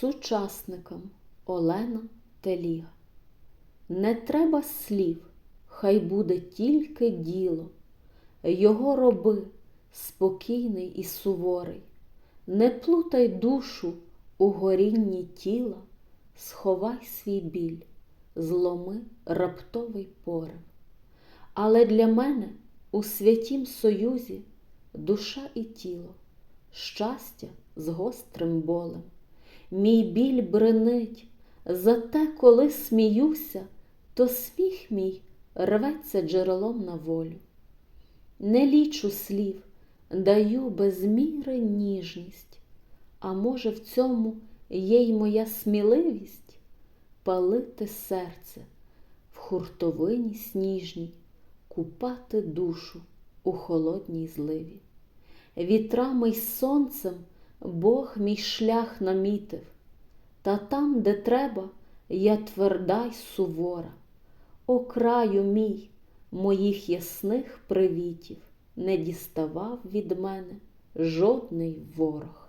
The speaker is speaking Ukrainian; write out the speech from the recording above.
Сучасникам Олена Теліга. Не треба слів, хай буде тільки діло. Його роби спокійний і суворий. Не плутай душу у горінні тіла, сховай свій біль, зломи раптовий порив. Але для мене у святім союзі душа і тіло, щастя з гострим болем. Мій біль бренить, зате, коли сміюся, то сміх мій рветься джерелом на волю. Не лічу слів, даю без міри ніжність, а може, в цьому є й моя сміливість палити серце в хуртовині сніжній, купати душу у холодній зливі. Вітрами й сонцем Бог мій шлях намітив, та там, де треба, я тверда й сувора. О краю мій, моїх ясних привітів не діставав від мене жодний ворог.